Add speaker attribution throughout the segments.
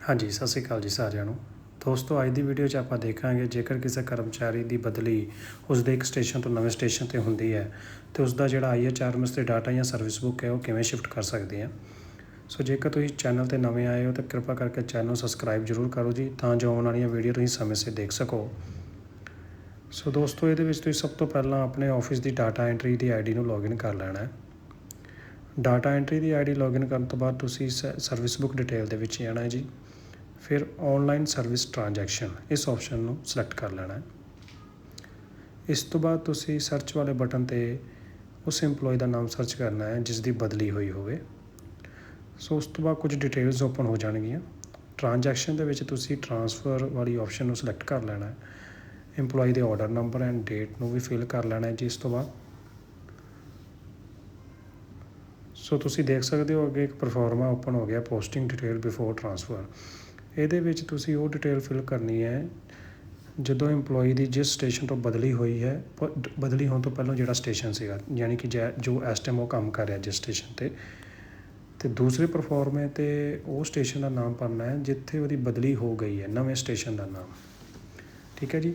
Speaker 1: ਹਾਂਜੀ, ਸਤਿ ਸ਼੍ਰੀ ਅਕਾਲ ਜੀ ਸਾਰਿਆਂ ਨੂੰ। ਦੋਸਤੋ, ਅੱਜ ਦੀ ਵੀਡੀਓ 'ਚ ਆਪਾਂ ਦੇਖਾਂਗੇ, ਜੇਕਰ ਕਿਸੇ ਕਰਮਚਾਰੀ ਦੀ ਬਦਲੀ ਉਸ ਦੇ ਇੱਕ ਸਟੇਸ਼ਨ ਤੋਂ ਨਵੇਂ ਸਟੇਸ਼ਨ ਤੇ ਹੁੰਦੀ ਹੈ, ਤੇ ਉਸ ਦਾ ਜਿਹੜਾ ਆਈਐਚਆਰਐਮਐਸ ਤੇ ਡਾਟਾ ਜਾਂ ਸਰਵਿਸ ਬੁੱਕ ਹੈ, ਉਹ ਕਿਵੇਂ ਸ਼ਿਫਟ ਕਰ ਸਕਦੇ ਆ ਸੋ, ਜੇਕਰ ਤੁਸੀਂ ਚੈਨਲ ਤੇ ਨਵੇਂ ਆਏ ਹੋ, ਤਾਂ ਕਿਰਪਾ ਕਰਕੇ ਚੈਨਲ ਸਬਸਕ੍ਰਾਈਬ ਜ਼ਰੂਰ ਕਰੋ ਜੀ, ਤਾਂ ਜੋ ਆਉਣ ਵਾਲੀਆਂ ਵੀਡੀਓ ਤੁਸੀਂ ਸਮੇਂ ਸਿਰ ਦੇਖ ਸਕੋ। ਸੋ, ਦੋਸਤੋ, ਇਹਦੇ ਵਿੱਚ ਤੁਸੀਂ ਸਭ ਤੋਂ ਪਹਿਲਾਂ ਆਪਣੇ ਆਫਿਸ ਦੀ ਡਾਟਾ ਐਂਟਰੀ ਦੀ ਆਈਡੀ ਨੂੰ ਲੌਗਇਨ ਕਰ ਲੈਣਾ ਹੈ। ਡਾਟਾ ਐਂਟਰੀ ਦੀ ਆਈਡੀ ਲੌਗਇਨ ਕਰਨ ਤੋਂ ਬਾਅਦ ਤੁਸੀਂ ਸਰਵਿਸ ਬੁੱਕ ਡਿਟੇਲ ਦੇ ਵਿੱਚ ਜਾਣਾ ਹੈ ਜੀ। ਫਿਰ ਔਨਲਾਈਨ ਸਰਵਿਸ ਟ੍ਰਾਂਜੈਕਸ਼ਨ ਇਸ ਆਪਸ਼ਨ ਨੂੰ ਸਿਲੈਕਟ ਕਰ ਲੈਣਾ ਹੈ। ਇਸ ਤੋਂ ਬਾਅਦ ਤੁਸੀਂ ਸਰਚ ਵਾਲੇ ਬਟਨ ਤੇ ਉਸ EMPLOYE ਦਾ ਨਾਮ ਸਰਚ ਕਰਨਾ ਹੈ, ਜਿਸ ਦੀ ਬਦਲੀ ਹੋਈ ਹੋਵੇ। ਸੋ ਉਸ ਤੋਂ ਬਾਅਦ ਕੁਝ ਡਿਟੇਲਸ ਓਪਨ ਹੋ ਜਾਣਗੀਆਂ। ਟ੍ਰਾਂਜੈਕਸ਼ਨ ਦੇ ਵਿੱਚ ਤੁਸੀਂ ਟ੍ਰਾਂਸਫਰ ਵਾਲੀ ਆਪਸ਼ਨ ਨੂੰ ਸਿਲੈਕਟ ਕਰ ਲੈਣਾ ਹੈ। EMPLOYE ਦੇ ਆਰਡਰ ਨੰਬਰ ਐਂਡ ਡੇਟ ਨੂੰ ਵੀ ਫਿਲ ਕਰ ਲੈਣਾ ਹੈ ਜੀ ਇਸ ਤੋਂ ਬਾਅਦ। ਸੋ ਤੁਸੀਂ ਦੇਖ ਸਕਦੇ ਹੋ ਅੱਗੇ ਇੱਕ ਪਰਫਾਰਮਾ ਓਪਨ ਹੋ ਗਿਆ ਪੋਸਟਿੰਗ ਡਿਟੇਲ ਬਿਫੋਰ ਟ੍ਰਾਂਸਫਰ ਇਹਦੇ ਵਿੱਚ ਤੁਸੀਂ ਉਹ ਡਿਟੇਲ ਫਿਲ ਕਰਨੀ ਹੈ, ਜਦੋਂ EMPLOYE ਦੀ ਜਿਸ ਸਟੇਸ਼ਨ ਤੋਂ ਬਦਲੀ ਹੋਈ ਹੈ, ਪ- ਬਦਲੀ ਹੋਣ ਤੋਂ ਪਹਿਲਾਂ ਜਿਹੜਾ ਸਟੇਸ਼ਨ ਸੀਗਾ, ਯਾਨੀ ਕਿ ਜੈ- ਜੋ ਇਸ ਟਾਈਮ ਉਹ ਕੰਮ ਕਰ ਰਿਹਾ ਜਿਸ ਸਟੇਸ਼ਨ ਤੇ ਤੇ ਦੂਸਰੇ ਪਰਫਾਰਮੇ ਤੇ ਉਹ ਸਟੇਸ਼ਨ ਦਾ ਨਾਮ ਭਰਨਾ ਹੈ, ਜਿੱਥੇ ਉਹਦੀ ਬਦਲੀ ਹੋ ਗਈ ਹੈ, ਨਵੇਂ ਸਟੇਸ਼ਨ ਦਾ ਨਾਮ। ਠੀਕ ਹੈ ਜੀ?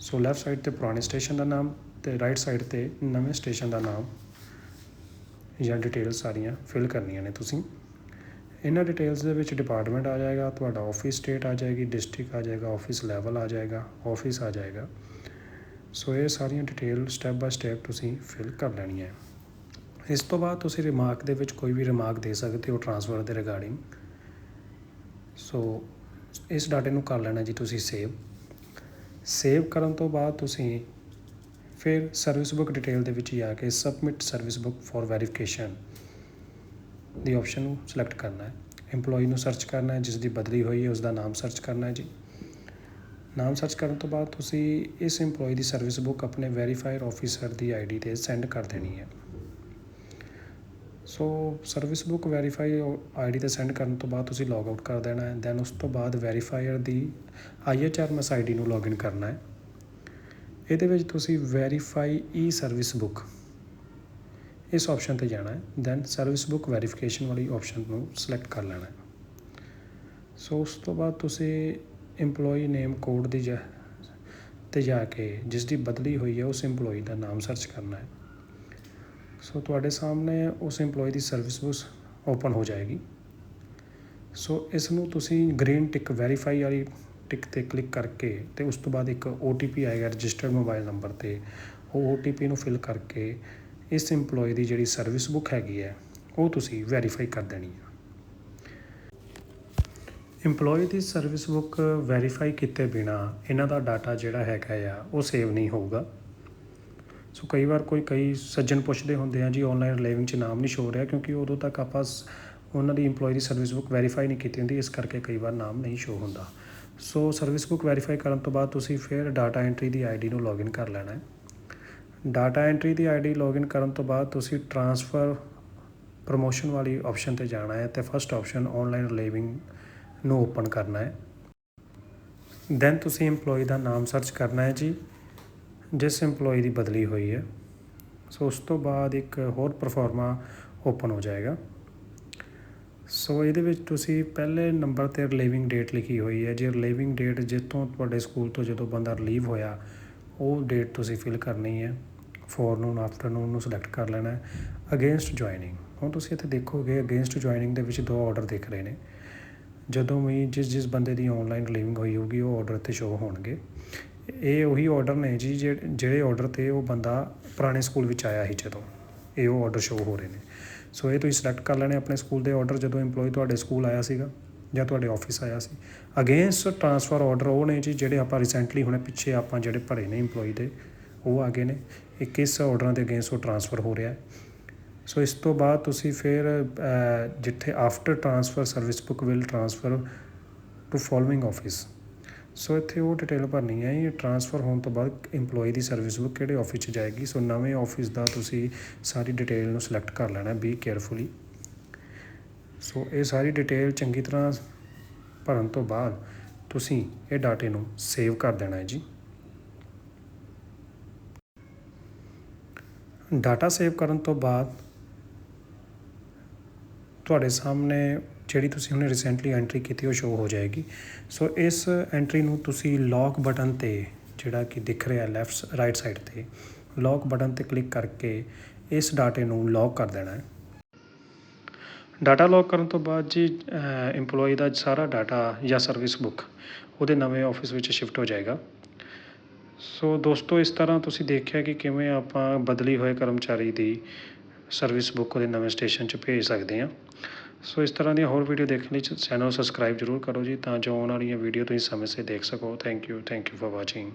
Speaker 1: ਸੋ ਲੈਫਟ ਸਾਈਡ ਤੇ ਪੁਰਾਣੇ ਸਟੇਸ਼ਨ ਦਾ ਨਾਮ, ਤੇ ਰਾਈਟ ਸਾਈਡ ਤੇ ਨਵੇਂ ਸਟੇਸ਼ਨ ਦਾ ਨਾਮ, ਜਾਂ ਡਿਟੇਲ ਸਾਰੀਆਂ ਫਿਲ ਕਰਨੀਆਂ ਨੇ ਤੁਸੀਂ। ਇਹਨਾਂ ਡਿਟੇਲਸ ਦੇ ਵਿੱਚ ਡਿਪਾਰਟਮੈਂਟ ਆ ਜਾਏਗਾ, ਤੁਹਾਡਾ ਆਫਿਸ ਸਟੇਟ ਆ ਜਾਏਗੀ ਡਿਸਟ੍ਰਿਕਟ ਆ ਜਾਏਗਾ ਆਫਿਸ ਲੈਵਲ ਆ ਜਾਏਗਾ ਆਫਿਸ ਆ ਜਾਏਗਾ। ਸੋ ਇਹ ਸਾਰੀਆਂ ਡਿਟੇਲ ਸਟੈਪ ਬਾਏ ਸਟੈਪ ਤੁਸੀਂ ਫਿਲ ਕਰ ਲੈਣੀਆਂ ਹੈ। ਇਸ ਤੋਂ ਬਾਅਦ ਤੁਸੀਂ ਰਿਮਾਰਕ ਦੇ ਵਿੱਚ ਕੋਈ ਵੀ ਰਿਮਾਰਕ ਦੇ ਸਕਦੇ ਹੋ ਟ੍ਰਾਂਸਫਰ ਦੇ ਰਿਗਾਰਡਿੰਗ ਸੋ ਇਸ ਡਾਟੇ ਨੂੰ ਕਰ ਲੈਣਾ ਜੀ ਤੁਸੀਂ ਸੇਵ ਸੇਵ ਕਰਨ ਤੋਂ ਬਾਅਦ ਤੁਸੀਂ ਫਿਰ ਸਰਵਿਸ ਬੁੱਕ ਡਿਟੇਲ ਦੇ ਵਿੱਚ ਜਾ ਕੇ submit service book for verification the option ਨੂੰ ਸਿਲੈਕਟ ਕਰਨਾ ਹੈ। EMPLOYE ਨੂੰ ਸਰਚ ਕਰਨਾ ਹੈ, ਜਿਸ ਦੀ ਬਦਲੀ ਹੋਈ ਹੈ ਉਸ ਦਾ ਨਾਮ ਸਰਚ ਕਰਨਾ ਹੈ ਜੀ। ਨਾਮ ਸਰਚ ਕਰਨ ਤੋਂ ਬਾਅਦ ਤੁਸੀਂ ਇਸ EMPLOYE ਦੀ ਸਰਵਿਸ ਬੁੱਕ ਆਪਣੇ ਵੈਰੀਫਾਇਰ ਆਫੀਸਰ ਦੀ ਆਈਡੀ ਤੇ ਸੈਂਡ ਕਰ ਦੇਣੀ ਹੈ। So service book verify ID ਤੇ ਸੈਂਡ ਕਰਨ ਤੋਂ ਬਾਅਦ ਤੁਸੀਂ ਲੌਗ ਆਊਟ ਕਰ ਦੇਣਾ ਹੈ। ਦੈਨ ਉਸ ਤੋਂ ਬਾਅਦ ਵੈਰੀਫਾਇਰ ਦੀ ਆਈਐਚਆਰਐਮਐਸ ਆਈਡੀ ਨੂੰ ਲੌਗਇਨ ਕਰਨਾ ਹੈ। ਇਹਦੇ ਵਿੱਚ ਤੁਸੀਂ ਵੈਰੀਫਾਈ ਈ ਸਰਵਿਸ ਬੁੱਕ ਇਸ ਆਪਸ਼ਨ ਤੇ ਜਾਣਾ ਹੈ ਦੈਨ ਸਰਵਿਸ ਬੁੱਕ ਵੈਰੀਫਿਕੇਸ਼ਨ ਵਾਲੀ ਆਪਸ਼ਨ ਨੂੰ ਸਿਲੈਕਟ ਕਰ ਲੈਣਾ ਹੈ। ਸੋ ਉਸ ਤੋਂ ਬਾਅਦ ਤੁਸੀਂ EMPLOYE ਨੇਮ ਕੋਡ ਦੀ ਜਾ, ਤੇ ਜਾ ਕੇ ਜਿਸ ਦੀ ਬਦਲੀ ਹੋਈ ਹੈ, ਉਸ EMPLOYE ਦਾ ਨਾਮ ਸਰਚ ਕਰਨਾ ਹੈ। ਸੋ ਤੁਹਾਡੇ ਸਾਹਮਣੇ ਉਸ EMPLOYE ਦੀ ਸਰਵਿਸ ਬੁੱਕ ਓਪਨ ਹੋ ਜਾਏਗੀ। ਸੋ ਇਸ ਨੂੰ ਤੁਸੀਂ ਗ੍ਰੀਨ ਟਿਕ ਵੈਰੀਫਾਈ ਵਾਲੀ ਟਿਕ ਤੇ ਕਲਿੱਕ ਕਰਕੇ ਤੇ ਉਸ ਤੋਂ ਬਾਅਦ ਇੱਕ OTP ਆਏਗਾ ਰਜਿਸਟਰਡ ਮੋਬਾਈਲ ਨੰਬਰ ਤੇ। ਉਹ OTP ਨੂੰ ਫਿਲ ਕਰਕੇ ਇਸ EMPLOYE ਦੀ ਜਿਹੜੀ ਸਰਵਿਸ ਬੁੱਕ ਹੈਗੀ ਹੈ, ਉਹ ਤੁਸੀਂ ਵੈਰੀਫਾਈ ਕਰ ਦੇਣੀ ਹੈ। EMPLOYE ਦੀ ਸਰਵਿਸ ਬੁੱਕ ਵੈਰੀਫਾਈ ਕੀਤੇ ਬਿਨਾ ਇਹਨਾਂ ਦਾ ਡਾਟਾ ਜਿਹੜਾ ਹੈਗਾ ਆ, ਉਹ ਸੇਵ ਨਹੀਂ ਹੋਊਗਾ। ਸੋ ਕਈ ਵਾਰ ਕੋਈ, ਕਈ ਸੱਜਣ ਪੁੱਛਦੇ ਹੁੰਦੇ ਆ, ਜੀ ਆਨਲਾਈਨ ਰਿਲੀਵਿੰਗ ਚ ਨਾਮ ਨਹੀਂ ਸ਼ੋ ਰਿਹਾ? ਕਿਉਂਕਿ ਉਦੋਂ ਤੱਕ ਆਪਾਂ ਉਹਨਾਂ ਦੀ EMPLOYE ਦੀ ਸਰਵਿਸ ਬੁੱਕ ਵੈਰੀਫਾਈ ਨਹੀਂ ਕੀਤੀ ਹੁੰਦੀ, ਇਸ ਕਰਕੇ ਕਈ ਵਾਰ ਨਾਮ ਨਹੀਂ ਸ਼ੋ ਹੁੰਦਾ। ਸੋ ਸਰਵਿਸ ਬੁੱਕ ਵੈਰੀਫਾਈ ਕਰਨ ਤੋਂ ਬਾਅਦ ਤੁਸੀਂ ਫਿਰ ਡਾਟਾ ਐਂਟਰੀ ਦੀ ਆਈਡੀ ਨੂੰ ਲੌਗਇਨ ਕਰ ਲੈਣਾ ਹੈ। ਡਾਟਾ ਐਂਟਰੀ ਦੀ ਆਈਡੀ ਲੌਗਇਨ ਕਰਨ ਤੋਂ ਬਾਅਦ ਤੁਸੀਂ ਟ੍ਰਾਂਸਫਰ ਪ੍ਰੋਮੋਸ਼ਨ ਵਾਲੀ ਆਪਸ਼ਨ ਤੇ ਜਾਣਾ ਹੈ ਤੇ ਫਸਟ ਆਪਸ਼ਨ ਆਨਲਾਈਨ ਰਿਲੀਵਿੰਗ ਨੂੰ ਓਪਨ ਕਰਨਾ ਹੈ। ਦੈਨ ਤੁਸੀਂ EMPLOYE ਦਾ ਨਾਮ ਸਰਚ ਕਰਨਾ ਹੈ ਜੀ, ਜਿਸ EMPLOYE ਦੀ ਬਦਲੀ ਹੋਈ ਹੈ। ਸੋ ਉਸ ਤੋਂ ਬਾਅਦ ਇੱਕ ਹੋਰ ਪਰਫਾਰਮਾ ਓਪਨ ਹੋ ਜਾਏਗਾ। ਸੋ ਇਹਦੇ ਵਿੱਚ ਤੁਸੀਂ ਪਹਿਲੇ ਨੰਬਰ ਤੇ ਰਿਲੀਵਿੰਗ ਡੇਟ ਲਿਖੀ ਹੋਈ ਹੈ। ਜੇ ਰਿਲੀਵਿੰਗ ਡੇਟ ਜਿੱਥੋਂ ਤੁਹਾਡੇ ਸਕੂਲ ਤੋਂ ਜਦੋਂ ਬੰਦਾ ਰਿਲੀਵ ਹੋਇਆ, ਉਹ ਡੇਟ ਤੁਸੀਂ ਫਿਲ ਕਰਨੀ ਹੈ। ਫੋਰਨੂਨ ਆਫਟਰਨੂਨ ਨੂੰ ਸਿਲੈਕਟ ਕਰ ਲੈਣਾ ਹੈ ਅਗੇਂਸਟ ਜੁਆਇਨਿੰਗ ਹੁਣ ਤੁਸੀਂ ਇੱਥੇ ਦੇਖੋਗੇ ਅਗੇਂਸਟ ਜੁਆਇਨਿੰਗ ਦੇ ਵਿੱਚ ਦੋ ਆਰਡਰ ਦਿਖ ਰਹੇ ਨੇ। ਜਦੋਂ ਵੀ ਜਿਸ ਜਿਸ ਬੰਦੇ ਦੀ ਆਨਲਾਈਨ ਲਿਵਿੰਗ ਹੋਈ ਹੋਊਗੀ, ਉਹ ਆਰਡਰ ਤੇ ਸ਼ੋ ਹੋਣਗੇ। ਇਹ ਉਹੀ ਆਰਡਰ ਨੇ ਜੀ ਜਿਹੜੇ ਜਿਹੜੇ ਆਰਡਰ ਤੇ ਉਹ ਬੰਦਾ ਪੁਰਾਣੇ ਸਕੂਲ ਵਿੱਚ ਆਇਆ ਸੀ ਜਦੋਂ। ਇਹ ਉਹ ਆਰਡਰ ਸ਼ੋ ਹੋ ਰਹੇ ਨੇ। ਸੋ ਇਹ ਤੁਸੀਂ ਸਿਲੈਕਟ ਕਰ ਲੈਣੇ ਆਪਣੇ ਸਕੂਲ ਦੇ ਆਰਡਰ ਜਦੋਂ EMPLOYE ਤੁਹਾਡੇ ਸਕੂਲ ਆਇਆ ਸੀਗਾ ਜਾਂ ਤੁਹਾਡੇ ਆਫਿਸ ਆਇਆ ਸੀ। ਅਗੇਂਸਟ ਟ੍ਰਾਂਸਫਰ ਆਰਡਰ ਉਹ ਨੇ ਜੀ ਜਿਹੜੇ ਆਪਾਂ ਰੀਸੈਂਟਲੀ ਹੁਣੇ ਪਿੱਛੇ ਆਪਾਂ ਜਿਹੜੇ ਭਰੇ ਨੇ EMPLOYE ਦੇ। ਉਹ ਆ ਗਏ ਨੇ ਇਹ ਕਿਸ ਆਰਡਰਾਂ ਦੇ ਅਗੇਂਸਟ ਉਹ ਟ੍ਰਾਂਸਫਰ ਹੋ ਰਿਹਾ ਸੋ ਇਸ ਤੋਂ ਬਾਅਦ ਤੁਸੀਂ ਫਿਰ ਜਿੱਥੇ after transfer service book will transfer to following office so ਇੱਥੇ ਉਹ ਡਿਟੇਲ ਭਰਨੀ ਹੈ, ਇਹ ਟ੍ਰਾਂਸਫਰ ਹੋਣ ਤੋਂ ਬਾਅਦ EMPLOYE ਦੀ ਸਰਵਿਸ ਬੁੱਕ ਕਿਹੜੇ ਆਫਿਸ 'ਚ ਜਾਏਗੀ। ਸੋ ਨਵੇਂ ਆਫਿਸ ਦਾ ਤੁਸੀਂ ਸਾਰੀ ਡਿਟੇਲ ਨੂੰ ਸਿਲੈਕਟ ਕਰ ਲੈਣਾ ਬੀ ਕੇਅਰਫੁਲੀ ਸੋ ਇਹ ਸਾਰੀ ਡਿਟੇਲ ਚੰਗੀ ਤਰ੍ਹਾਂ ਭਰਨ ਤੋਂ ਬਾਅਦ ਤੁਸੀਂ ਇਹ ਡਾਟੇ ਨੂੰ ਸੇਵ ਕਰ ਦੇਣਾ ਹੈ ਜੀ। ਡਾਟਾ ਸੇਵ ਕਰਨ ਤੋਂ ਬਾਅਦ ਤੁਹਾਡੇ ਸਾਹਮਣੇ ਜਿਹੜੀ ਤੁਸੀਂ ਹੁਣੇ ਰੀਸੈਂਟਲੀ ਐਂਟਰੀ ਕੀਤੀ ਉਹ ਸ਼ੋ ਹੋ ਜਾਏਗੀ। ਸੋ ਇਸ ਐਂਟਰੀ ਨੂੰ ਤੁਸੀਂ ਲੌਕ ਬਟਨ ਤੇ ਜਿਹੜਾ ਕਿ ਦਿਖ ਰਿਹਾ ਲੈਫਟ ਰਾਈਟ ਸਾਈਡ ਤੇ ਲੌਕ ਬਟਨ ਤੇ ਕਲਿੱਕ ਕਰਕੇ ਇਸ ਡਾਟੇ ਨੂੰ ਲੌਕ ਕਰ ਦੇਣਾ ਹੈ। ਡਾਟਾ ਲੌਕ ਕਰਨ ਤੋਂ ਬਾਅਦ ਜੀ EMPLOYEE ਦਾ ਸਾਰਾ ਡਾਟਾ ਜਾਂ ਸਰਵਿਸ ਬੁੱਕ ਉਹਦੇ ਨਵੇਂ ਆਫਿਸ ਵਿੱਚ ਸ਼ਿਫਟ ਹੋ ਜਾਏਗਾ। ਸੋ ਦੋਸਤੋ, ਇਸ ਤਰ੍ਹਾਂ ਤੁਸੀਂ ਦੇਖਿਆ ਕਿ ਕਿਵੇਂ ਆਪਾਂ ਬਦਲੀ ਹੋਏ ਕਰਮਚਾਰੀ ਦੀ ਸਰਵਿਸ ਬੁੱਕ ਉਹਦੇ ਨਵੇਂ ਸਟੇਸ਼ਨ 'ਚ ਭੇਜ ਸਕਦੇ ਹਾਂ। ਸੋ ਇਸ ਤਰ੍ਹਾਂ ਦੀਆਂ ਹੋਰ ਵੀਡੀਓ ਦੇਖਣ ਲਈ ਚੈਨਲ ਸਬਸਕ੍ਰਾਈਬ ਜ਼ਰੂਰ ਕਰੋ ਜੀ, ਤਾਂ ਜੋ ਆਉਣ ਵਾਲੀਆਂ ਵੀਡੀਓ ਤੁਸੀਂ ਸਮੇਂ ਸਿਰ ਦੇਖ ਸਕੋ। Thank you thank you for watching